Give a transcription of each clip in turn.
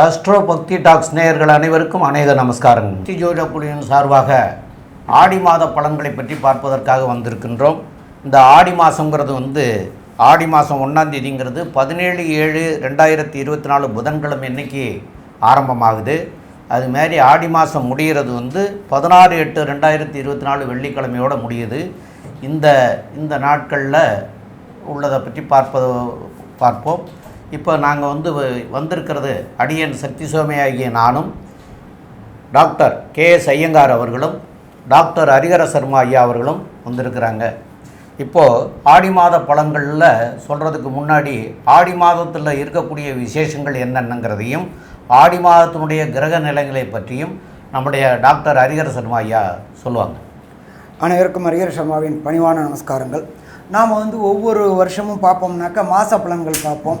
Astro பக்தி tax நேயர்கள் அனைவருக்கும் அநேக நமஸ்காரம் பக்தி ஜோதிட குழுவின் சார்பாக ஆடி மாத பலன்களை பற்றி பார்ப்பதற்காக வந்திருக்கின்றோம். இந்த ஆடி மாதங்கிறது வந்து ஆடி மாதம் ஒன்றாம் தேதிங்கிறது பதினேழு ஏழு ரெண்டாயிரத்தி இருபத்தி நாலு புதன்கிழமை இன்னைக்கு ஆரம்பமாகுது. அது ஆடி மாதம் முடிகிறது வந்து பதினாறு எட்டு ரெண்டாயிரத்தி இருபத்தி நாலு வெள்ளிக்கிழமையோடு முடியுது. இந்த இந்த நாட்களில் உள்ளதை பற்றி பார்ப்பது பார்ப்போம். இப்போ நாங்கள் வந்து வ- வந்திருக்கிறது அடியன் சக்தி சுவாமி ஆகிய நானும் டாக்டர் கே எஸ் ஐயங்கார் அவர்களும் டாக்டர் ஹரிகர சர்மா ஐயா அவர்களும் வந்திருக்கிறாங்க. இப்போது ஆடி மாத பழங்களில் சொல்கிறதுக்கு முன்னாடி ஆடி மாதத்தில் இருக்கக்கூடிய விசேஷங்கள் என்னென்னங்கிறதையும் ஆடி மாதத்தினுடைய கிரக நிலைகளை பற்றியும் நம்முடைய டாக்டர் ஹரிகர சர்மா ஐயா சொல்லுவாங்க. அனைவருக்கும் ஹரிகர சர்மாவின் பணிவான நமஸ்காரங்கள். நாம் வந்து ஒவ்வொரு வருஷமும் பார்ப்போம்னாக்கா மாத பலன்கள் பார்ப்போம்.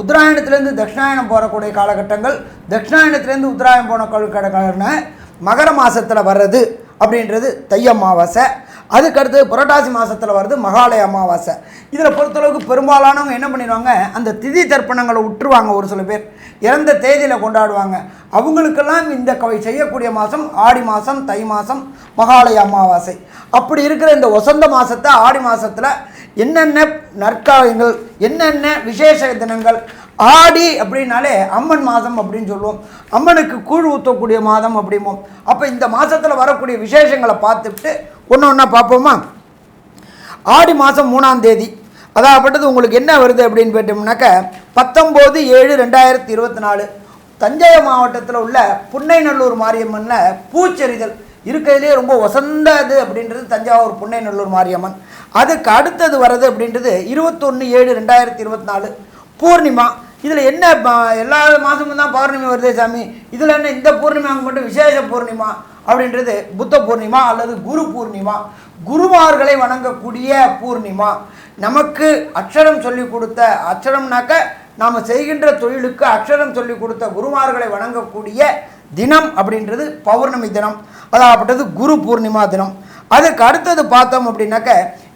உத்தராயணத்துலேருந்து தட்சிணாயணம் போகக்கூடிய காலகட்டங்கள் தட்சிணாயணத்துலேருந்து உத்தராயணம் போன காலகட்டங்கள்னு மகர மாதத்தில் வர்றது அப்படின்றது தை அமாவாசை. அதுக்கடுத்து புரட்டாசி மாதத்தில் வருது மகாலய அமாவாசை. இதில் பொறுத்தளவுக்கு பெரும்பாலானவங்க என்ன பண்ணிடுவாங்க அந்த திதி தர்ப்பணங்களை விட்டுருவாங்க ஒரு சில பேர். இறந்த தேதியில் கொண்டாடுவாங்க. அவங்களுக்கெல்லாம் இந்த கவை செய்யக்கூடிய மாதம் ஆடி மாதம் தை மாதம் மகாலய அமாவாசை. அப்படி இருக்கிற இந்த வசந்த மாதத்தை ஆடி மாதத்தில் என்னென்ன நற்காலங்கள் என்னென்ன விசேஷ தினங்கள்? ஆடி அப்படின்னாலே அம்மன் மாதம் அப்படின்னு சொல்லுவோம். அம்மனுக்கு கூழ் ஊற்றக்கூடிய மாதம் அப்படிம்போம். அப்போ இந்த மாதத்தில் வரக்கூடிய விசேஷங்களை பார்த்துட்டு ஒன்று ஒன்றா பார்ப்போமா? ஆடி மாதம் மூணாம் தேதி. அதாகப்பட்டது உங்களுக்கு என்ன வருது அப்படின்னு போயிட்டோம்னாக்க பத்தொம்போது ஏழு ரெண்டாயிரத்தி இருபத்தி நாலு. தஞ்சை மாவட்டத்தில் உள்ள புன்னைநல்லூர் மாரியம்மனில் பூச்செறிதல் இருக்கிறதுலே ரொம்ப வசந்தது அப்படின்றது தஞ்சாவூர் புன்னைநல்லூர் மாரியம்மன். அதுக்கு அடுத்தது வர்றது அப்படின்றது இருபத்தொன்று ஏழு ரெண்டாயிரத்தி இருபத்தி நாலு பூர்ணிமா. இதில் என்ன எல்லா மாதமும் தான் பௌர்ணமி வருதே சாமி. இதில் என்ன இந்த பூர்ணிமாவுக்கு மட்டும் விசேஷ பூர்ணிமா அப்படின்றது புத்த பூர்ணிமா அல்லது குரு பூர்ணிமா. குருமார்களை வணங்கக்கூடிய பூர்ணிமா. நமக்கு அக்ஷரம் சொல்லி கொடுத்த அக்ஷரம்னாக்க நாம் செய்கின்ற தொழிலுக்கு அக்ஷரம் சொல்லி கொடுத்த குருமார்களை வணங்கக்கூடிய தினம் அப்படின்றது பௌர்ணமி தினம் அதாகப்பட்டது குரு பூர்ணிமா தினம். அதுக்கு அடுத்தது பார்த்தோம் அப்படின்னாக்க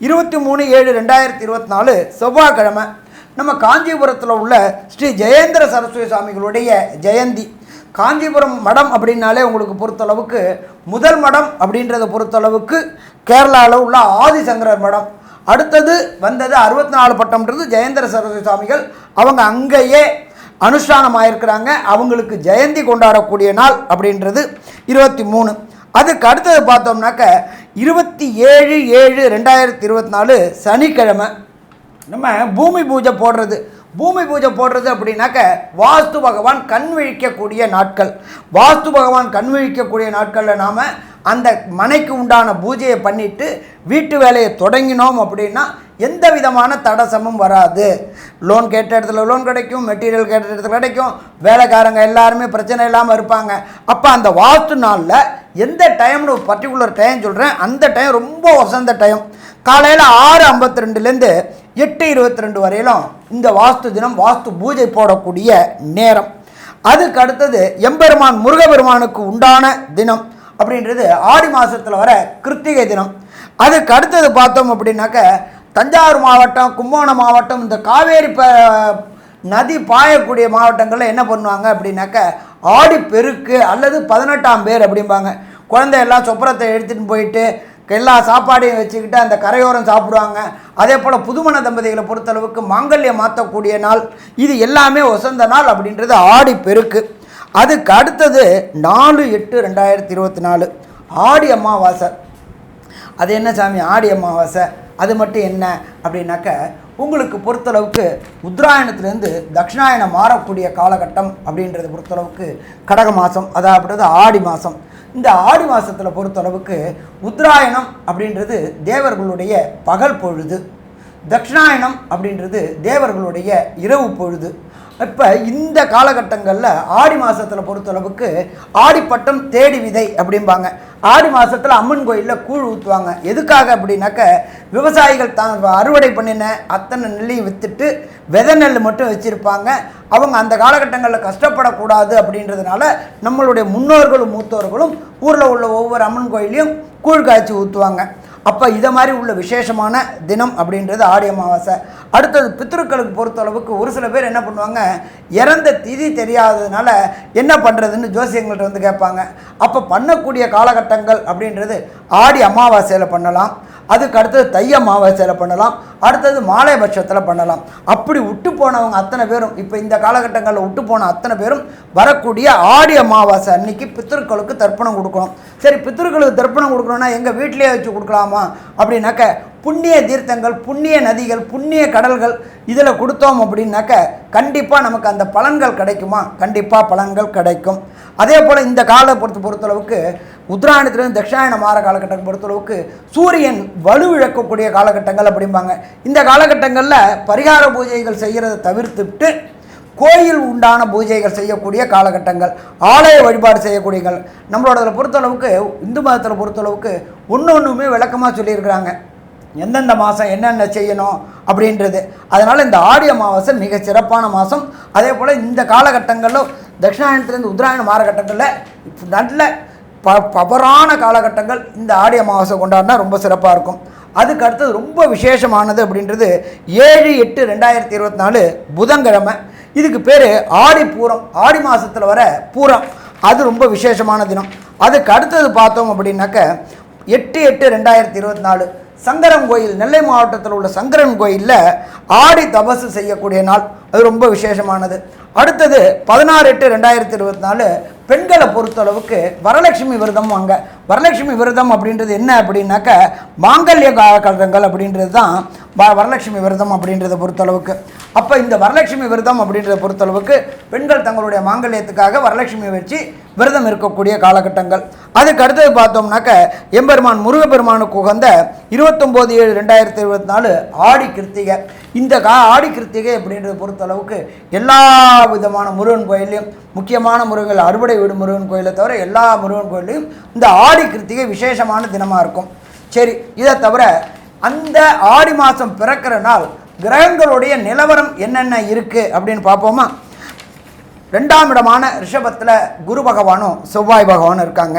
இருபத்தி மூணு ஏழு ரெண்டாயிரத்தி இருபத்தி நாலு செவ்வாய்க்கிழமை. நம்ம காஞ்சிபுரத்தில் உள்ள ஸ்ரீ ஜெயேந்திர சரஸ்வதி சுவாமிகளுடைய ஜெயந்தி. காஞ்சிபுரம் மடம் அப்படின்னாலே உங்களுக்கு பொறுத்தளவுக்கு முதல் மடம் அப்படின்றத பொறுத்தளவுக்கு கேரளாவில் உள்ள ஆதிசங்கரர் மடம். அடுத்தது வந்தது அறுபத்தி நாலு பட்டம்ன்றது ஜெயேந்திர சரஸ்வதி சுவாமிகள். அவங்க அங்கேயே அனுஷ்டானம் ஆயிருக்கிறாங்க அவங்களுக்கு ஜெயந்தி கொண்டாடக்கூடிய நாள் அப்படின்றது இருபத்தி மூணு. அதுக்கு அடுத்தது பார்த்தோம்னாக்க இருபத்தி ஏழு ஏழு ரெண்டாயிரத்தி இருபத்தி நாலு சனிக்கிழமை நம்ம பூமி பூஜை போடுறது. பூமி பூஜை போடுறது அப்படின்னாக்க வாஸ்து பகவான் கண் விழிக்கக்கூடிய நாட்கள். வாஸ்து பகவான் கண் விழிக்கக்கூடிய நாட்களில் நாம் அந்த மனைக்கு உண்டான பூஜையை பண்ணிவிட்டு வீட்டு வேலையை தொடங்கினோம் அப்படின்னா எந்த விதமான தடசமும் வராது. லோன் கேட்ட இடத்துல லோன் கிடைக்கும் மெட்டீரியல் கேட்ட இடத்துல கிடைக்கும். வேலைக்காரங்க எல்லாருமே பிரச்சனை இல்லாமல் இருப்பாங்க. அப்போ அந்த வாஸ்து நாளில் எந்த டைம்னு ஒரு பர்டிகுலர் டைம் சொல்கிறேன் அந்த டைம் ரொம்ப வசந்த டைம் காலையில் ஆறு ஐம்பத்தி ரெண்டுலேருந்து எட்டு இருபத்தி ரெண்டு வரையிலும் இந்த வாஸ்து தினம் வாஸ்து பூஜை போடக்கூடிய நேரம். அதுக்கு அடுத்தது எம்பெருமான் முருகபெருமானுக்கு உண்டான தினம் அப்படின்றது ஆடி மாதத்தில் வர கிருத்திகை தினம். அதுக்கு அடுத்தது பார்த்தோம் அப்படின்னாக்க தஞ்சாவூர் மாவட்டம் கும்போணம் மாவட்டம் இந்த காவேரி ப நதி பாயக்கூடிய மாவட்டங்களில் என்ன பண்ணுவாங்க அப்படின்னாக்க ஆடி பெருக்கு அல்லது பதினெட்டாம் பேர் அப்படிம்பாங்க. குழந்தை எல்லாம் சொப்பரத்தை எடுத்துகிட்டு போயிட்டு எல்லா சாப்பாடையும் வச்சுக்கிட்டு அந்த கரையோரம் சாப்பிடுவாங்க. அதே போல் புதுமண தம்பதிகளை பொறுத்தளவுக்கு மாங்கல்யம் மாற்றக்கூடிய நாள் இது எல்லாமே வசந்த நாள் அப்படின்றது ஆடி பெருக்கு. அதுக்கு அடுத்தது நாலு எட்டு ரெண்டாயிரத்தி இருபத்தி நாலு ஆடி அமாவாசை. அது என்ன சாமி? ஆடி அமாவாசை. அது மட்டும் என்ன அப்படின்னாக்க உங்களுக்கு பொறுத்தளவுக்கு உத்தராயணத்துலேருந்து தட்சிணாயணம் மாறக்கூடிய காலகட்டம் அப்படின்றத பொறுத்தளவுக்கு கடக மாதம் அதாவது ஆடி மாதம் இந்த ஆடி மாதத்தில் பொறுத்தளவுக்கு உத்தராயணம் அப்படின்றது தேவர்களுடைய பகல் பொழுது. தட்சிணாயணம் அப்படின்றது தேவர்களுடைய இரவு பொழுது. இப்போ இந்த காலகட்டங்களில் ஆடி மாதத்தில் பொறுத்தளவுக்கு ஆடிப்பட்டம் தேடி விதை அப்படிம்பாங்க. ஆடி மாதத்தில் அம்மன் கோயிலில் கூழ் ஊற்றுவாங்க எதுக்காக அப்படின்னாக்க விவசாயிகள் தான் அறுவடை பண்ணின அத்தனை நெல்லையும் விற்றுட்டு விதை நெல் மட்டும் வச்சுருப்பாங்க. அவங்க அந்த காலகட்டங்களில் கஷ்டப்படக்கூடாது அப்படின்றதுனால நம்மளுடைய முன்னோர்களும் மூத்தோர்களும் ஊரில் உள்ள ஒவ்வொரு அம்மன் கோயிலையும் கூழ் காய்ச்சி ஊற்றுவாங்க அப்போ இதை மாதிரி உள்ள விசேஷமான தினம் அப்படின்றது ஆடி அமாவாசை. அடுத்தது பித்ருக்களுக்கு பொறுத்தளவுக்கு ஒரு சில பேர் என்ன பண்ணுவாங்க இறந்த திதி தெரியாததுனால என்ன பண்ணுறதுன்னு ஜோசியங்கள்ட்ட வந்து கேட்பாங்க. அப்போ பண்ணக்கூடிய காலகட்டங்கள் அப்படின்றது ஆடி அமாவாசையில் பண்ணலாம். அதுக்கு அடுத்தது தை அமாவாசையில் பண்ணலாம். அடுத்தது மாலை பட்சத்தில் பண்ணலாம். அப்படி விட்டு போனவங்க அத்தனை பேரும் இப்போ இந்த காலகட்டங்களில் விட்டு போன அத்தனை பேரும் வரக்கூடிய ஆடி அமாவாசை அன்னைக்கு பித்திருக்களுக்கு தர்ப்பணம் கொடுக்கணும். சரி பித்திருக்களுக்கு தர்ப்பணம் கொடுக்கணும்னா எங்கள் வீட்டிலேயே வச்சு கொடுக்கலாம்? அப்படின்னாக்க புண்ணிய தீர்த்தங்கள் புண்ணிய நதிகள் புண்ணிய கடல்கள் இதில் கொடுத்தோம் அப்படின்னாக்க கண்டிப்பாக நமக்கு அந்த பலன்கள் கிடைக்குமா? கண்டிப்பாக பலன்கள் கிடைக்கும். அதே போல் இந்த கால பொறுத்த பொறுத்தளவுக்கு உத்தராயணத்துலேருந்து தட்சிணாயண மாற காலகட்டம் பொறுத்தளவுக்கு சூரியன் வலுவிழக்கக்கூடிய காலகட்டங்கள் அப்படிம்பாங்க. இந்த காலகட்டங்களில் பரிகார பூஜைகள் செய்கிறத தவிர்த்துட்டு கோயில் உண்டான பூஜைகள் செய்யக்கூடிய காலகட்டங்கள் ஆலய வழிபாடு செய்யக்கூடிய நம்மளோட பொறுத்தளவுக்கு இந்து மதத்தில் பொறுத்தளவுக்கு ஒன்று ஒன்றுமே விளக்கமாக சொல்லியிருக்கிறாங்க. எந்தெந்த மாதம் என்னென்ன செய்யணும் அப்படின்றது. அதனால் இந்த ஆடி அமாவாசை மிக சிறப்பான மாதம் அதே போல் இந்த காலகட்டங்களில் தட்சிணாயணத்துலேருந்து உத்தராயண மாறகட்டங்களில் நல்ல ப பவரான காலகட்டங்கள் இந்த ஆடி அமாவாசை கொண்டாடினா ரொம்ப சிறப்பாக இருக்கும். அதுக்கு அடுத்தது ரொம்ப விசேஷமானது அப்படின்றது ஏழு எட்டு ரெண்டாயிரத்தி இருபத்தி நாலு புதன்கிழமை. இதுக்கு பேர் ஆடி பூரம். ஆடி மாதத்தில் வர பூரம். அது ரொம்ப விசேஷமான தினம். அதுக்கு அடுத்தது பார்த்தோம் அப்படின்னாக்க எட்டு எட்டு ரெண்டாயிரத்தி இருபத்தி நாலு சங்கரன் கோயில் நெல்லை மாவட்டத்தில் உள்ள சங்கரன் கோயிலில் ஆடி தபசு செய்யக்கூடிய நாள். அது ரொம்ப விசேஷமானது. அடுத்தது பதினாறு எட்டு ரெண்டாயிரத்தி இருபத்தி நாலு பெண்களை பொறுத்தளவுக்கு வரலட்சுமி விரதம் வாங்க. வரலட்சுமி விரதம் அப்படின்றது என்ன அப்படின்னாக்க மாங்கல்ய காலகட்டங்கள் அப்படின்றது தான் வரலட்சுமி விரதம் அப்படின்றத பொறுத்தளவுக்கு. அப்போ இந்த வரலட்சுமி விரதம் அப்படின்றத பொறுத்தளவுக்கு பெண்கள் தங்களுடைய மாங்கல்யத்துக்காக வரலட்சுமி வச்சு விரதம் இருக்கக்கூடிய காலகட்டங்கள். அதுக்கு அடுத்தது பார்த்தோம்னாக்க எம்பெருமான் முருகப்பெருமானுக்கு உகந்த இருபத்தொம்போது ஏழு ரெண்டாயிரத்தி இருபத்தி நாலு ஆடி கிருத்திகை. இந்த கா ஆடி கிருத்திகை அப்படின்றத பொறுத்தளவுக்கு எல்லா விதமான முருகன் கோயிலையும் முக்கியமான முருகன் அறுவடை வீடு முருகன் கோயிலை தவிர எல்லா முருகன் கோயிலையும் இந்த ஆடி கிருத்திகை விசேஷமான தினமாக இருக்கும். சரி இதை தவிர அந்த ஆடி மாதம் பிறக்கிற நாள் கிரகங்களுடைய நிலவரம் என்னென்ன இருக்குது அப்படின்னு பார்ப்போமா? ரெண்டாம் இடமான ரிஷபத்தில் குரு பகவானும் செவ்வாய் பகவானும் இருக்காங்க.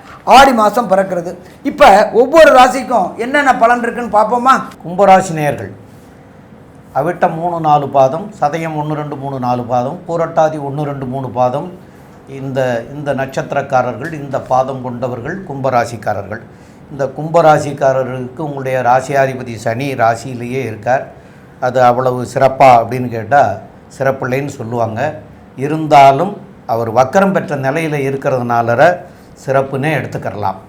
ஆடி மாதம் பிறக்கிறது. இப்போ ஒவ்வொரு ராசிக்கும் என்னென்ன பலன் இருக்குன்னு பார்ப்போமா? கும்பராசி நேர்கள் அவிட்ட மூணு நாலு பாதம் சதயம் ஒன்று ரெண்டு மூணு நாலு பாதம் பூரட்டாதி ஒன்று ரெண்டு மூணு பாதம். இந்த இந்த நட்சத்திரக்காரர்கள் இந்த பாதம் கொண்டவர்கள் கும்பராசிக்காரர்கள். இந்த கும்பராசிக்காரர்களுக்கு உங்களுடைய ராசியாதிபதி சனி ராசியிலேயே இருக்கார். அது அவ்வளவு சிறப்பாக அப்படின்னு கேட்டால் சிறப்பில்லைன்னு சொல்லுவாங்க. இருந்தாலும் அவர் வக்கரம் பெற்ற நிலையில் இருக்கிறதுனால சிறப்புன்னே எடுத்துக்கிறலாம்.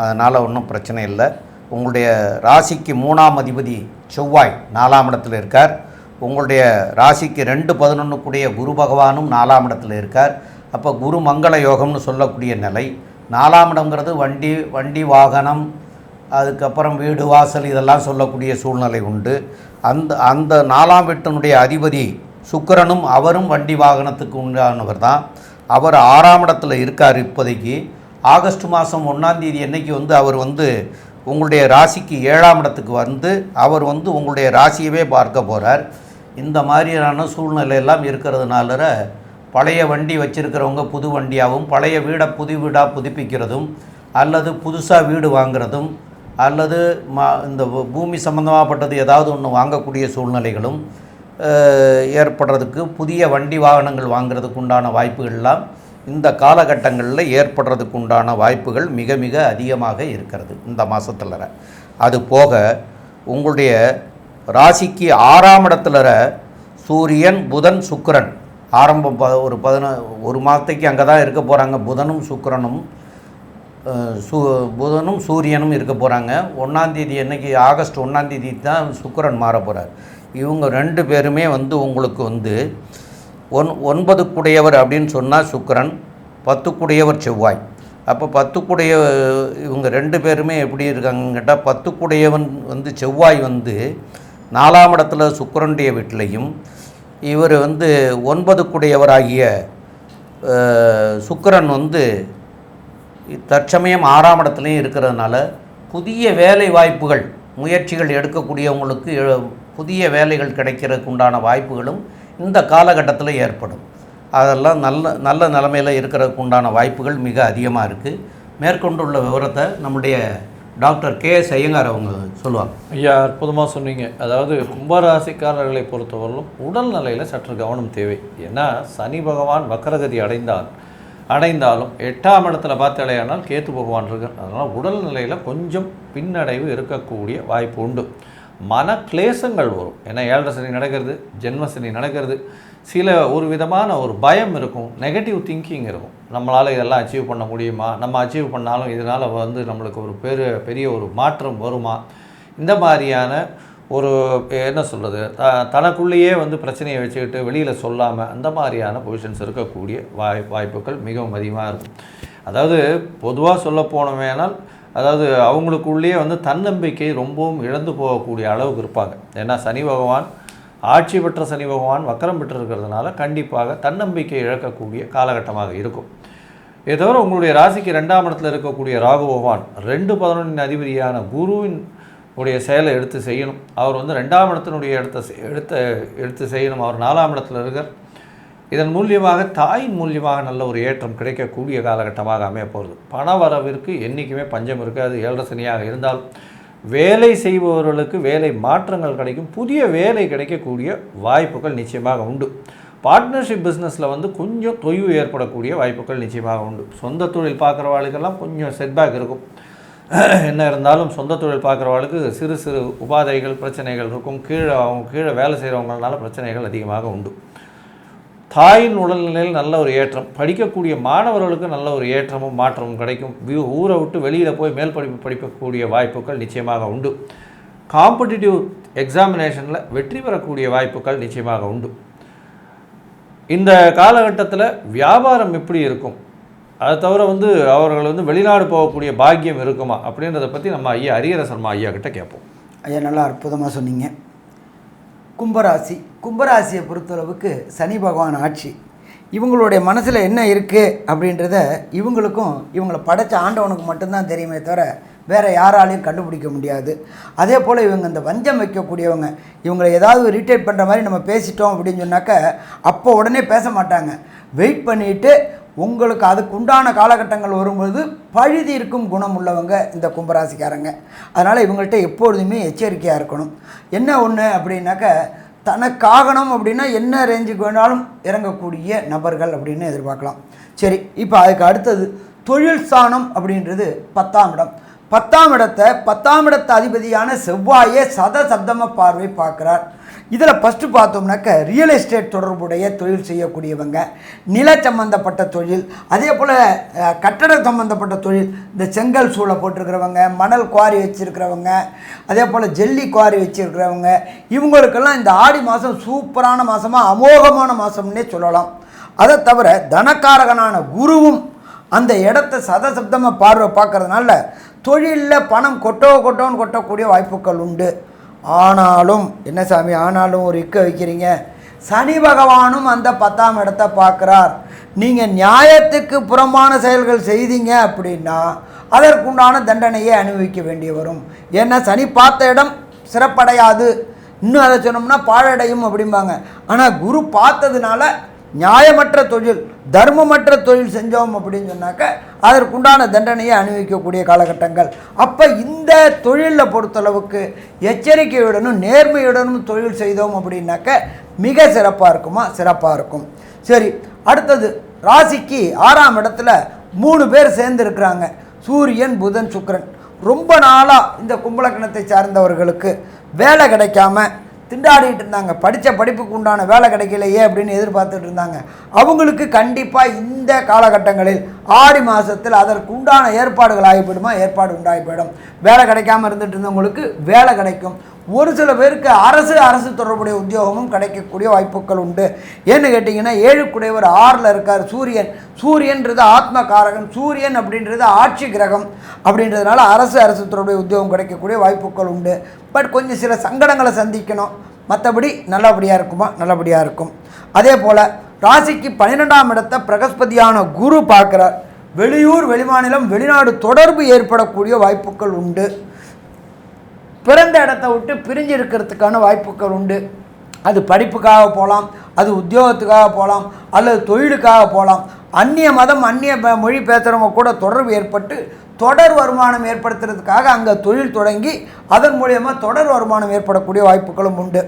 அதனால் ஒன்றும் பிரச்சனை இல்லை. உங்களுடைய ராசிக்கு மூணாம் அதிபதி செவ்வாய் நாலாம் இடத்துல இருக்கார். உங்களுடைய ராசிக்கு ரெண்டு பதினொன்றுக்குடைய குரு பகவானும் நாலாம் இடத்துல இருக்கார். அப்போ குரு மங்கள யோகம்னு சொல்லக்கூடிய நிலை. நாலாம் இடங்கிறது வண்டி வண்டி வாகனம் அதுக்கப்புறம் வீடு வாசல் இதெல்லாம் சொல்லக்கூடிய சூழ்நிலை உண்டு. அந்த அந்த நாலாம் வீட்டினுடைய அதிபதி சுக்கிரனும் அவரும் வண்டி வாகனத்துக்கு உண்டானவர் தான். அவர் ஆறாம் இடத்துல இருக்கார் இப்போதைக்கு. ஆகஸ்ட் மாதம் ஒன்றாந்தேதி என்னைக்கு வந்து அவர் வந்து உங்களுடைய ராசிக்கு ஏழாம் இடத்துக்கு வந்து அவர் வந்து உங்களுடைய ராசியவே பார்க்க போகிறார் இந்த மாதிரியான சூழ்நிலையெல்லாம் இருக்கிறதுனால பழைய வண்டி வச்சிருக்கிறவங்க புது வண்டியாகவும் பழைய வீடை புது வீடாக புதுப்பிக்கிறதும் அல்லது புதுசாக வீடு வாங்குறதும் அல்லது மா இந்த பூமி சம்மந்தமாகப்பட்டது ஏதாவது ஒன்று வாங்கக்கூடிய சூழ்நிலைகளும் ஏற்படுறதுக்கு புதிய வண்டி வாகனங்கள் வாங்குறதுக்கு உண்டான வாய்ப்புகள்லாம் இந்த காலகட்டங்களில் ஏற்படுறதுக்கு உண்டான வாய்ப்புகள் மிக மிக அதிகமாக இருக்கிறது இந்த மாதத்தில் அது போக உங்களுடைய ராசிக்கு ஆறாம் இடத்துல சூரியன் புதன் சுக்கரன். ஆரம்பம் ப ஒரு பதின ஒரு மாதத்துக்கு அங்கே தான் இருக்க போகிறாங்க புதனும் சுக்கரனும் சு புதனும் சூரியனும் இருக்க போகிறாங்க ஒன்றாந்தேதி என்றைக்கு ஆகஸ்ட் ஒன்றாந்தேதி தான் சுக்கரன் மாற போகிறார் இவங்க ரெண்டு பேருமே வந்து உங்களுக்கு வந்து ஒன் ஒன்பதுக்குடையவர் அப்படின்னு சொன்னால் சுக்கிரன் பத்துக்குடையவர் செவ்வாய். அப்போ பத்துக்குடைய இவங்க ரெண்டு பேருமே எப்படி இருக்காங்கன்னு கேட்டால் பத்துக்குடையவன் வந்து செவ்வாய் வந்து நாலாம் இடத்துல சுக்கரனுடைய வீட்டிலையும் இவர் வந்து ஒன்பதுக்குடையவராகிய அஹ், சுக்கிரன் வந்து தற்சமயம் ஆறாம் இடத்துலையும் இருக்கிறதுனால புதிய வேலை வாய்ப்புகள் முயற்சிகள் எடுக்கக்கூடியவங்களுக்கு புதிய வேலைகள் கிடைக்கிறதுக்கு உண்டான வாய்ப்புகளும் இந்த காலகட்டத்தில் ஏற்படும். அதெல்லாம் நல்ல நல்ல நிலமையில் இருக்கிறதுக்கு உண்டான வாய்ப்புகள் மிக அதிகமாக இருக்குது மேற்கொண்டுள்ள விவரத்தை நம்முடைய டாக்டர் கே எஸ் ஐயங்கார் அவங்க சொல்லுவாங்க. ஐயா அற்புதமாக சொன்னீங்க. அதாவது கும்பராசிக்காரர்களை பொறுத்தவரையிலும் உடல் நிலையில் சற்று கவனம் தேவை. ஏன்னா சனி பகவான் வக்கரகதி அடைந்தால் அடைந்தாலும் எட்டாம் இடத்துல பார்த்தாலேயானால் கேத்து பகவான் இருக்கு அதனால் உடல் நிலையில் கொஞ்சம் பின்னடைவு இருக்கக்கூடிய வாய்ப்பு உண்டு. மன கிளேசங்கள் வரும். ஏன்னா ஏழரை சனி நடக்கிறது ஜென்மசனி நடக்கிறது. சில ஒரு விதமான ஒரு பயம் இருக்கும் நெகட்டிவ் திங்கிங் இருக்கும். நம்மளால் இதெல்லாம் அச்சீவ் பண்ண முடியுமா? நம்ம அச்சீவ் பண்ணாலும் இதனால் வந்து நம்மளுக்கு ஒரு பெரு பெரிய ஒரு மாற்றம் வருமா? இந்த மாதிரியான ஒரு என்ன சொல்கிறது த தனக்குள்ளேயே வந்து பிரச்சனையை வச்சுக்கிட்டு வெளியில் சொல்லாமல் அந்த மாதிரியான பொசிஷன்ஸ் இருக்கக்கூடிய வாய் வாய்ப்புகள் மிகவும் அதிகமாக இருக்கும். அதாவது பொதுவாக சொல்ல போனோமேனால் அதாவது அவங்களுக்குள்ளேயே வந்து தன்னம்பிக்கை ரொம்பவும் இழந்து போகக்கூடிய அளவுக்கு இருப்பாங்க. ஏன்னா சனி பகவான் ஆட்சி பெற்ற சனி பகவான் வக்கரம் பெற்றிருக்கிறதுனால கண்டிப்பாக தன்னம்பிக்கை இழக்கக்கூடிய காலகட்டமாக இருக்கும். இதை தவிர உங்களுடைய ராசிக்கு ரெண்டாம் இடத்துல இருக்கக்கூடிய ராகு பகவான் ரெண்டு பதினொன்றின் அதிபதியான குருவின் உடைய செயலை எடுத்து செய்யணும். அவர் வந்து ரெண்டாம் இடத்தினுடைய இடத்த செ- எடுத்த எடுத்து செய்யணும். அவர் நாலாம் இடத்துல இருக்கிற இதன் மூலியமாக தாயின் மூலியமாக நல்ல ஒரு ஏற்றம் கிடைக்கக்கூடிய காலகட்டமாக அமைய போகிறது பண வரவிற்கு என்றைக்குமே பஞ்சம் இருக்காது. ஏழரை சனியாக இருந்தால் வேலை செய்பவர்களுக்கு வேலை மாற்றங்கள் கிடைக்கும். புதிய வேலை கிடைக்கக்கூடிய வாய்ப்புகள் நிச்சயமாக உண்டு. பார்ட்னர்ஷிப் பிஸ்னஸில் வந்து கொஞ்சம் தொய்வு ஏற்படக்கூடிய வாய்ப்புகள் நிச்சயமாக உண்டு. சொந்த தொழில் பார்க்குறவாளுக்கெல்லாம் கொஞ்சம் செட்பேக் இருக்கும். என்ன இருந்தாலும் சொந்த தொழில் பார்க்குறவாளுக்கு சிறு சிறு உபாதைகள் பிரச்சனைகள் இருக்கும். கீழே அவங்க கீழே வேலை செய்கிறவங்களால பிரச்சனைகள் அதிகமாக உண்டு. தாயின் உடல்நிலையில் நல்ல ஒரு ஏற்றம் படிக்கக்கூடிய மாணவர்களுக்கு நல்ல ஒரு ஏற்றமும் மாற்றமும் கிடைக்கும். ஊரை விட்டு வெளியில் போய் மேல் படிப்பு படிக்கக்கூடிய வாய்ப்புகள் நிச்சயமாக உண்டு. காம்படிட்டிவ் எக்ஸாமினேஷனில் வெற்றி பெறக்கூடிய வாய்ப்புகள் நிச்சயமாக உண்டு. இந்த காலகட்டத்தில் வியாபாரம் எப்படி இருக்கும்? அதை தவிர வந்து அவர்கள் வந்து வெளிநாடு போகக்கூடிய பாக்கியம் இருக்குமா? அப்படின்றத பற்றி நம்ம ஐயா ஹரிஹர சர்மா ஐயா கிட்ட கேட்போம். ஐயா நல்லா அற்புதமாக சொன்னீங்க. கும்பராசி கும்பராசியை பொறுத்தளவுக்கு சனி பகவான் ஆட்சி. இவங்களுடைய மனசில் என்ன இருக்குது அப்படின்றத இவங்களுக்கும் இவங்களை படைச்ச ஆண்டவனுக்கு மட்டும்தான் தெரியுமே தவிர வேறு யாராலையும் கண்டுபிடிக்க முடியாது. அதே போல் இவங்க இந்த வஞ்சம் வைக்கக்கூடியவங்க இவங்களை ஏதாவது ரிட்டேட் பண்ணுற மாதிரி நம்ம பேசிட்டோம் அப்படின்னு சொன்னாக்க அப்போ உடனே பேச மாட்டாங்க. வெயிட் பண்ணிவிட்டு உங்களுக்கு அதுக்கு உண்டான காலகட்டங்கள் வரும்போது பழுதி இருக்கும் குணம் உள்ளவங்க இந்த கும்பராசிக்காரங்க. அதனால் இவங்கள்ட்ட எப்பொழுதுமே எச்சரிக்கையாக இருக்கணும். என்ன ஒன்று அப்படின்னாக்க தனக்காகணும் அப்படின்னா என்ன ரேஞ்சுக்கு வேணாலும் இறங்கக்கூடிய நபர்கள் அப்படின்னு எதிர்பார்க்கலாம். சரி இப்போ அதுக்கு அடுத்தது தொழில் ஸ்தானம் அப்படின்றது பத்தாம் இடம். பத்தாம் இடத்தை பத்தாம் இடத்து அதிபதியான செவ்வாயே சத சப்தம பார்வை பார்க்குறார். இதில் ஃபஸ்ட்டு பார்த்தோம்னாக்க ரியல் எஸ்டேட் தொடர்புடைய தொழில் செய்யக்கூடியவங்க நில சம்பந்தப்பட்ட தொழில் அதே போல் கட்டட சம்பந்தப்பட்ட தொழில் இந்த செங்கல் சூளை போட்டிருக்கிறவங்க மணல் குவாரி வச்சுருக்கிறவங்க அதே போல் ஜெல்லி குவாரி வச்சுருக்கிறவங்க இவங்களுக்கெல்லாம் இந்த ஆடி மாதம் சூப்பரான மாதமாக அமோகமான மாதம்னே சொல்லலாம். அதை தவிர தனக்காரகனான குருவும் அந்த இடத்த சதசப்தமாக பார்வை பார்க்கறதுனால தொழிலில் பணம் கொட்டோ கொட்டோன்னு கொட்டக்கூடிய வாய்ப்புகள் உண்டு. ஆனாலும் என்ன சாமி ஆனாலும் ஒரு இக்க வைக்கிறீங்க. சனி பகவானும் அந்த பத்தாம் இடத்த பார்க்குறார். நீங்கள் நியாயத்துக்கு புறம்பான செயல்கள் செய்தீங்க அப்படின்னா அதற்குண்டான தண்டனையை அனுபவிக்க வேண்டி வரும். ஏன்னா சனி பார்த்த இடம் சிறப்படையாது. இன்னும் அதை சொன்னோம்னா பாழடையும் அப்படிம்பாங்க. ஆனால் குரு பார்த்ததுனால நியாயமற்ற தொழில் தர்மமற்ற தொழில் செஞ்சோம் அப்படின்னு சொன்னாக்க அதற்குண்டான தண்டனையை அனுபவிக்கக்கூடிய காலகட்டங்கள். அப்போ இந்த தொழிலில் பொறுத்தளவுக்கு எச்சரிக்கையுடனும் நேர்மையுடனும் தொழில் செய்தோம் அப்படின்னாக்க மிக சிறப்பாக இருக்குமா? சிறப்பாக இருக்கும். சரி அடுத்தது ராசிக்கு ஆறாம் இடத்துல மூணு பேர் சேர்ந்துருக்கிறாங்க. சூரியன் புதன் சுக்கரன். ரொம்ப நாளாக இந்த கும்பலக்கணத்தை சார்ந்தவர்களுக்கு வேலை கிடைக்காம திண்டாடிட்டு இருந்தாங்க. படித்த படிப்புக்கு உண்டான வேலை கிடைக்கலையே அப்படின்னு எதிர்பார்த்துட்டு இருந்தாங்க. அவங்களுக்கு கண்டிப்பாக இந்த காலகட்டங்களில் ஆடி மாதத்தில் அதற்கு உண்டான ஏற்பாடுகள் ஆகிப்படுமா ஏற்பாடு உண்டாகி போயிடும். வேலை கிடைக்காம இருந்துட்டு இருந்தவங்களுக்கு வேலை கிடைக்கும். ஒரு சில பேருக்கு அரசு அரசு தொடர்புடைய உத்தியோகமும் கிடைக்கக்கூடிய வாய்ப்புகள் உண்டு. ஏன்னு கேட்டிங்கன்னா ஏழுக்குடையவர் ஆறில் இருக்கார் சூரியன். சூரியன்றது ஆத்மகாரகன் சூரியன் அப்படின்றது ஆட்சி கிரகம். அப்படின்றதுனால அரசு அரசு தொடர்புடைய உத்தியோகம் கிடைக்கக்கூடிய வாய்ப்புகள் உண்டு. பட் கொஞ்சம் சில சங்கடங்களை சந்திக்கணும். மற்றபடி நல்லபடியாக இருக்குமா? நல்லபடியாக இருக்கும். அதே போல் ராசிக்கு பன்னிரெண்டாம் இடத்தை பிரகஸ்பதியான குரு பார்க்குறார். வெளியூர் வெளிமாநிலம் வெளிநாடு தொடர்பு ஏற்படக்கூடிய வாய்ப்புகள் உண்டு. பிறந்த இடத்த விட்டு பிரிஞ்சு இருக்கிறதுக்கான வாய்ப்புகள் உண்டு. அது படிப்புக்காக போகலாம் அது உத்தியோகத்துக்காக போகலாம் அல்லது தொழிலுக்காக போகலாம். அந்நிய மதம் அந்நிய மொழி பேசுகிறவங்க கூட தொடர்பு ஏற்பட்டு தொடர் வருமானம் ஏற்படுத்துறதுக்காக அங்கே தொழில் தொடங்கி அதன் மூலயமா தொடர் வருமானம் ஏற்படக்கூடிய வாய்ப்புகளும் உண்டு.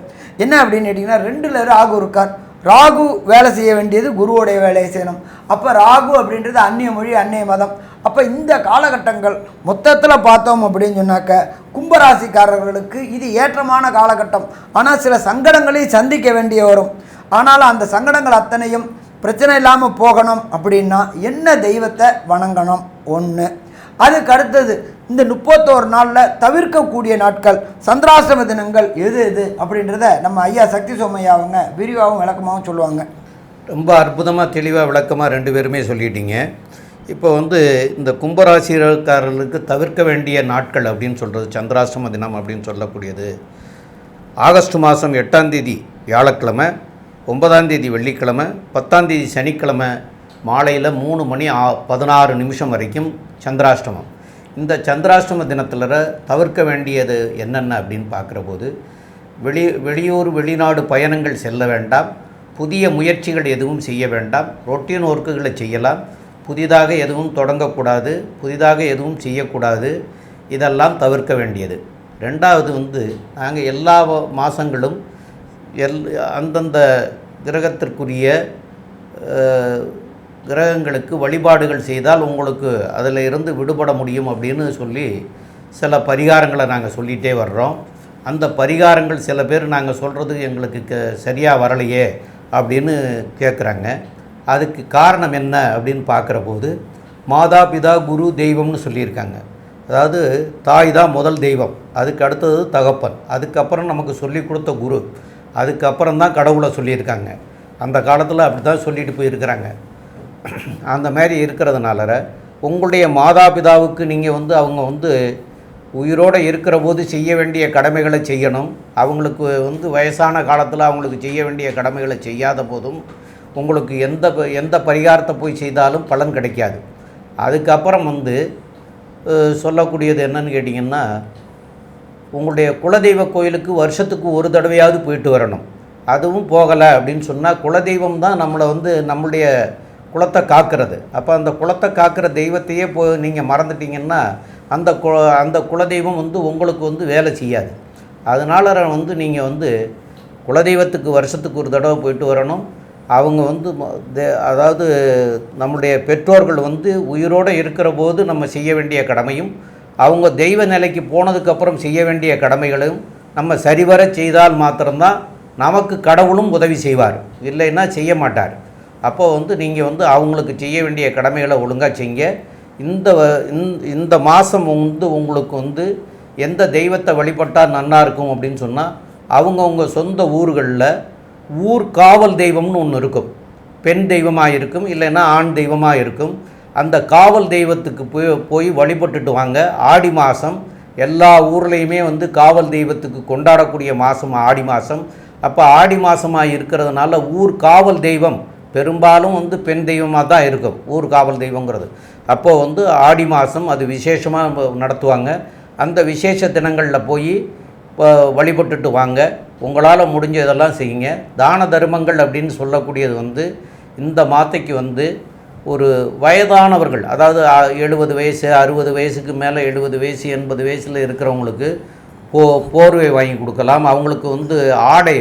என்ன அப்படின்னு கேட்டிங்கன்னா ரெண்டில் ஆகும் இருக்கார். ராகு வேலை செய்ய வேண்டியது குருவோடைய வேலையை செய்யணும். அப்போ ராகு அப்படின்றது அந்நிய மொழி அந்நிய மதம். அப்போ இந்த காலகட்டங்கள் மொத்தத்தில் பார்த்தோம் அப்படின்னு சொன்னாக்க கும்பராசிக்காரர்களுக்கு இது ஏற்றமான காலகட்டம். ஆனால் சில சங்கடங்களையும் சந்திக்க வேண்டிய வரும். ஆனாலும் அந்த சங்கடங்கள் அத்தனையும் பிரச்சனை இல்லாமல் போகணும் அப்படின்னா என்ன தெய்வத்தை வணங்கணும்? ஒன்று அதுக்கு அடுத்தது இந்த முப்பத்தோரு நாளில் தவிர்க்கக்கூடிய நாட்கள் சந்திராசிரம தினங்கள் எது எது அப்படின்றத நம்ம ஐயா சக்தி சோமையா அவங்க விரிவாகவும் விளக்கமாகவும் சொல்லுவாங்க. ரொம்ப அற்புதமாக தெளிவாக விளக்கமாக ரெண்டு பேருமே சொல்லிட்டீங்க. இப்போ வந்து இந்த கும்பராசிக்காரர்களுக்கு தவிர்க்க வேண்டிய நாட்கள் அப்படின்னு சொல்கிறது சந்திராசிரம தினம் அப்படின்னு சொல்லக்கூடியது. ஆகஸ்ட் மாதம் எட்டாம் தேதி வியாழக்கிழமை ஒன்பதாம் தேதி வெள்ளிக்கிழமை பத்தாம் தேதி சனிக்கிழமை மாலையில் மூணு மணி ஆ பதினாறு நிமிஷம் வரைக்கும் சந்திராஷ்டமம். இந்த சந்திராஷ்டம தினத்தில் தவிர்க்க வேண்டியது என்னென்ன அப்படின்னு பார்க்குற போது வெளி வெளியூர் வெளிநாடு பயணங்கள் செல்ல வேண்டாம். புதிய முயற்சிகள் எதுவும் செய்ய வேண்டாம். ரொட்டீன் ஒர்க்குகளை செய்யலாம். புதிதாக எதுவும் தொடங்கக்கூடாது. புதிதாக எதுவும் செய்யக்கூடாது. இதெல்லாம் தவிர்க்க வேண்டியது. ரெண்டாவது வந்து நாங்கள் எல்லா மாதங்களும் எல் அந்தந்த கிரகத்திற்குரிய கிரகங்களுக்கு வழிபாடுகள் செய்தால் உங்களுக்கு அதில் இருந்து விடுபட முடியும் அப்படின்னு சொல்லி சில பரிகாரங்களை நாங்கள் சொல்லிகிட்டே வர்றோம். அந்த பரிகாரங்கள் சில பேர் நாங்கள் சொல்கிறது எங்களுக்கு க சரியாக வரலையே அப்படின்னு கேட்குறாங்க. அதுக்கு காரணம் என்ன அப்படின்னு பார்க்குற போது மாதா பிதா குரு தெய்வம்னு சொல்லியிருக்காங்க. அதாவது தாய் தான் முதல் தெய்வம். அதுக்கு அடுத்தது தகப்பன். அதுக்கப்புறம் நமக்கு சொல்லி கொடுத்த குரு. அதுக்கப்புறம் தான் கடவுளை சொல்லியிருக்காங்க. அந்த காலத்தில் அப்படி தான் சொல்லிட்டு போயிருக்கிறாங்க. அந்த மாதிரி இருக்கிறதுனால உங்களுடைய மாதாபிதாவுக்கு நீங்கள் வந்து அவங்க வந்து உயிரோடு இருக்கிற போது செய்ய வேண்டிய கடமைகளை செய்யணும். அவங்களுக்கு வந்து வயசான காலத்தில் அவங்களுக்கு செய்ய வேண்டிய கடமைகளை செய்யாத போதும் உங்களுக்கு எந்த எந்த பரிகாரத்தை போய் செய்தாலும் பலன் கிடைக்காது. அதுக்கப்புறம் வந்து சொல்லக்கூடியது என்னன்னு கேட்டிங்கன்னா உங்களுடைய குலதெய்வ கோயிலுக்கு வருஷத்துக்கு ஒரு தடவையாவது போயிட்டு வரணும். அதுவும் போகலை அப்படின்னு சொன்னால் குலதெய்வம் தான் நம்மளை வந்து நம்மளுடைய குளத்தை காக்கிறது. அப்போ அந்த குளத்தை காக்கிற தெய்வத்தையே போ நீங்கள் மறந்துட்டீங்கன்னா அந்த கு அந்த குலதெய்வம் வந்து உங்களுக்கு வந்து வேலை செய்யாது. அதனால வந்து நீங்கள் வந்து குலதெய்வத்துக்கு வருஷத்துக்கு ஒரு தடவை போயிட்டு வரணும். அவங்க வந்து அதாவது நம்முடைய பெற்றோர்கள் வந்து உயிரோடு இருக்கிற போது நம்ம செய்ய வேண்டிய கடமையும் அவங்க தெய்வ நிலைக்கு போனதுக்கப்புறம் செய்ய வேண்டிய கடமைகளும் நம்ம சரிவர செய்தால் மாத்திரம்தான் நமக்கு கடவுளும் உதவி செய்வார். இல்லைன்னா செய்ய மாட்டார். அப்போது வந்து நீங்கள் வந்து அவங்களுக்கு செய்ய வேண்டிய கடமைகளை ஒழுங்காக செய்ய இந்த இந்த- இந்த மாதம் வந்து உங்களுக்கு வந்து எந்த தெய்வத்தை வழிபட்டால் நன்னா இருக்கும் அப்படின்னு சொன்னால் அவங்கவுங்க சொந்த ஊர்களில் ஊர் காவல் தெய்வம்னு ஒன்று இருக்கும். பெண் தெய்வமாக இருக்கும் இல்லைன்னா ஆண் தெய்வமாக இருக்கும். அந்த காவல் தெய்வத்துக்கு போய் போய் வழிபட்டுட்டு வாங்க. ஆடி மாதம் எல்லா ஊர்லேயுமே வந்து காவல் தெய்வத்துக்கு கொண்டாடக்கூடிய மாதம் ஆடி மாதம் அப்போ ஆடி மாதமாக இருக்கிறதுனால ஊர் காவல் தெய்வம் பெரும்பாலும் வந்து பெண் தெய்வமாக தான் இருக்கும் ஊர் காவல் தெய்வங்கிறது. அப்போது வந்து ஆடி மாதம் அது விசேஷமாக நடத்துவாங்க. அந்த விசேஷ தினங்களில் போய் வ- வழிபட்டுட்டு வாங்க. உங்களால் முடிஞ்சதெல்லாம் செய்யுங்க. தான தர்மங்கள் அப்படின்னு சொல்லக்கூடியது வந்து இந்த மாத்தைக்கு வந்து ஒரு வயதானவர்கள் அதாவது எழுபது வயசு அறுபது வயசுக்கு மேலே எழுபது வயசு எண்பது வயசில் இருக்கிறவங்களுக்கு போ போர்வை வாங்கி கொடுக்கலாம். அவங்களுக்கு வந்து ஆடை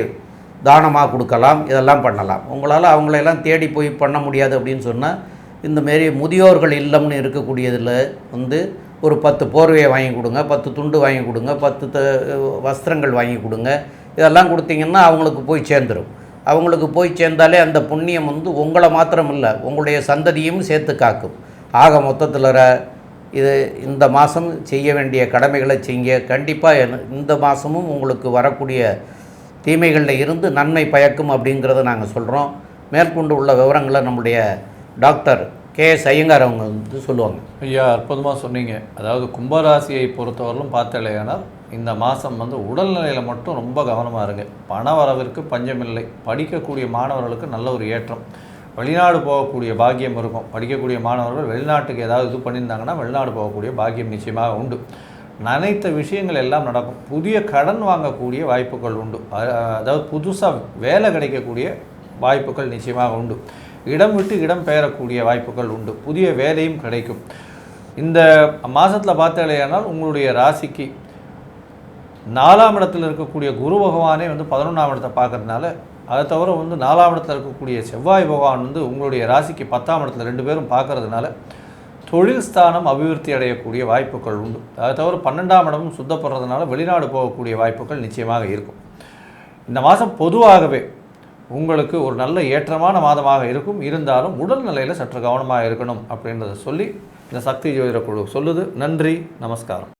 தானமாக கொடுக்கலாம் இதெல்லாம் பண்ணலாம். உங்களால் அவங்களெல்லாம் தேடி போய் பண்ண முடியாது அப்படின்னு சொன்னால் இந்த மாரி முதியோர்கள் இல்லம்னு இருக்கக்கூடியதில் வந்து ஒரு பத்து போர்வையை வாங்கி கொடுங்க பத்து துண்டு வாங்கி கொடுங்க பத்து த வஸ்திரங்கள் வாங்கி கொடுங்க. இதெல்லாம் கொடுத்தீங்கன்னா அவங்களுக்கு போய் சேர்ந்துடும் அவங்களுக்கு போய் சேர்ந்தாலே அந்த புண்ணியம் வந்து உங்களை மாத்திரம் இல்லை உங்களுடைய சந்ததியும் சேர்த்து காக்கும். ஆக மொத்தத்தில் இது இந்த மாதம் செய்ய வேண்டிய கடமைகளை செய்ய கண்டிப்பாக இந்த மாதமும் உங்களுக்கு வரக்கூடிய தீமைகளில் இருந்து நன்மை பயக்கும் அப்படிங்கிறத நாங்கள் சொல்கிறோம் மேற்கொண்டு உள்ள விவரங்களை நம்முடைய டாக்டர் கே. எஸ் ஐயங்கார் அவங்க வந்து சொல்லுவாங்க. ஐயா அற்புதமாக சொன்னீங்க. அதாவது கும்பராசியை பொறுத்தவரையிலும் பார்த்தலையானால் இந்த மாதம் வந்து உடல்நிலையில் மட்டும் ரொம்ப கவனமாக இருங்க. பண வரவிற்கு பஞ்சமில்லை. படிக்கக்கூடிய மாணவர்களுக்கு நல்ல ஒரு ஏற்றம். வெளிநாடு போகக்கூடிய பாக்கியம் இருக்கும். படிக்கக்கூடிய மாணவர்கள் வெளிநாட்டுக்கு ஏதாவது இது பண்ணியிருந்தாங்கன்னா வெளிநாடு போகக்கூடிய பாக்கியம் நிச்சயமாக உண்டு. நினைத்த விஷயங்கள் எல்லாம் நடக்கும். புதிய கடன் வாங்கக்கூடிய வாய்ப்புகள் உண்டு. அதாவது புதுசாக வேலை கிடைக்கக்கூடிய வாய்ப்புகள் நிச்சயமாக உண்டு. இடம் விட்டு இடம் பெயரக்கூடிய வாய்ப்புகள் உண்டு. புதிய வேலையும் கிடைக்கும். இந்த மாதத்தில் பார்த்தாலேயானால் உங்களுடைய ராசிக்கு நாலாம் இடத்தில் இருக்கக்கூடிய குரு பகவானே வந்து பதினொன்றாம் இடத்தை பார்க்கறதுனால அதை தவிர வந்து நாலாம் இடத்துல இருக்கக்கூடிய செவ்வாய் பகவான் வந்து உங்களுடைய ராசிக்கு பத்தாம் இடத்துல ரெண்டு பேரும் பார்க்கறதுனால தொழில் ஸ்தானம் அபிவிருத்தி அடையக்கூடிய வாய்ப்புகள் உண்டு. அதை தவிர பன்னெண்டாம் இடமும் சுத்தப்படுறதுனால வெளிநாடு போகக்கூடிய வாய்ப்புகள் நிச்சயமாக இருக்கும். இந்த மாதம் பொதுவாகவே உங்களுக்கு ஒரு நல்ல ஏற்றமான மாதமாக இருக்கும். இருந்தாலும் உடல்நிலையில் சற்று கவனமாக இருக்கணும் அப்படின்றத சொல்லி இந்த சக்தி ஜோதிட குழு சொல்லுது. நன்றி நமஸ்காரம்.